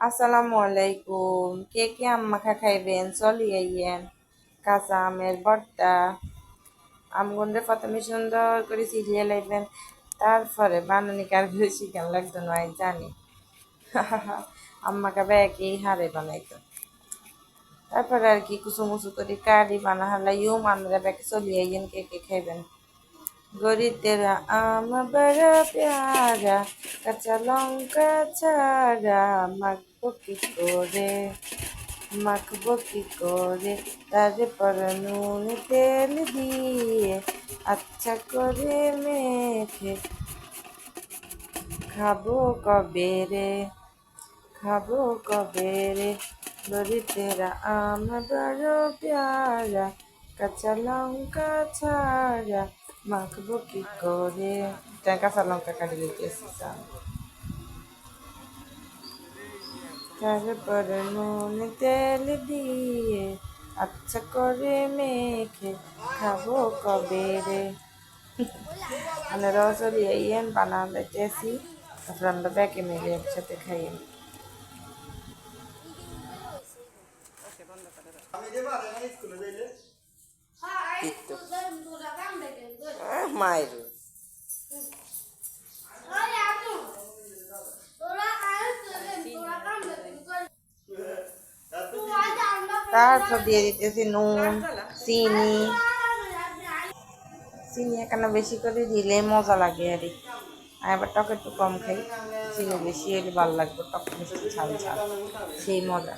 আসসালামু আলাইকুম। কে কে আম মাখা খাইবেন চলি আইয়েন কাঁচা আমের ভর্তা। আমগুন্ডে প্রথমে সুন্দর করে চিলিয়ে লাইবেন। তারপরে বানানি কার বেশি কেন লাগতো নয় জানি। আম্মা কাবে একই হারে বানাইতো। তারপরে আর কি কুচু মুচু করে কারি বানা হালা ইউ আমরা ব্যাকে চলি আইয়েন কে কে খাইবেন? গরি তেরা আম বড় প্যারা কাঁচা লঙ্কা ছাড়া মাখবো কি করে মাখবো কি করে তারপর নুন তেল দিয়ে আচ্ছা করে মেখে খাব কবে রে খাব কবে রে গরি তেরা আম বড় প্যারা কাঁচা লঙ্কা ছাড়া মাখবো কি করে? কাঁচা লঙ্কা কাটি দিতেছি তারপরে নুন তেল দিয়ে আচ্ছা করে মেখে খাব কবে রে? মানে রসলি ইয়েন বানাতেছি তারপর আমরা ব্যাকে মিলে একসাথে খাই। মায়ের। তারপর দিয়ে দিতেছি নুন, চিনি। চিনি এখানে বেশি করে দিলে মজা লাগে আর। আর টক একটু কম খাই, চিনি বেশি হলে ভালো লাগবে, টক মিষ্টি ঝাল ঝাল, সেই মজা।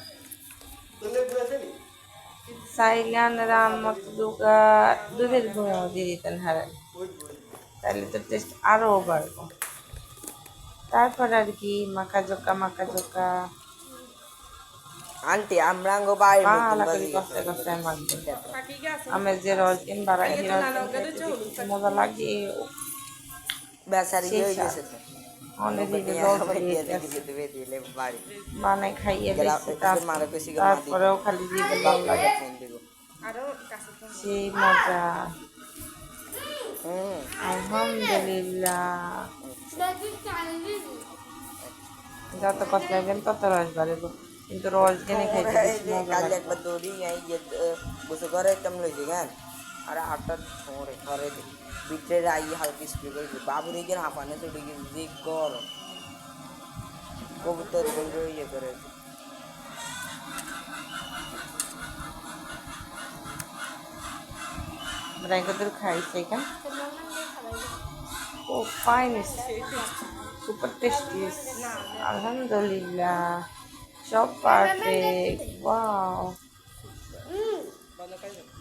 চাইলে আনারা আমার দুধের গুঁড়ো দিয়ে দিতেন হারান তাহলে তো টেস্ট আরও বাড়বো তারপর আর কি মাখা জোকা মাখা জোকা। আন্টি আমরা আঙ্গ বাড়ির ভালো করে কষ্ট কষ্ট মাখবে আমের যে রস দিন বাড়াই মজা লাগে। বেচারি হয়ে। গেছে বানাই খাইয়ে। তারপরেও খালি সেই মজা। হুম আলহামদুলিল্লাহ যত কষ্ট লাগবেন তত রস বাড়বে কিন্তু রস জেনে খাইতে এই বেশি যে মজা কাল লাগে একবার দৌড়ি এই যে বসে করে একদম লইছি গান আর আটটা ছোঁড়ে ঘরে বিটে রাই হালকা স্প্রে করে দিই। বাবুর এই যে হাঁপানে চলে গেছে যে গরম কবুতর দৌড়ে ইয়ে করে ব্র্যাঙ্কদের খাইছে so fine, super tasty. Alhamdulillah. So perfect. Wow. Mm.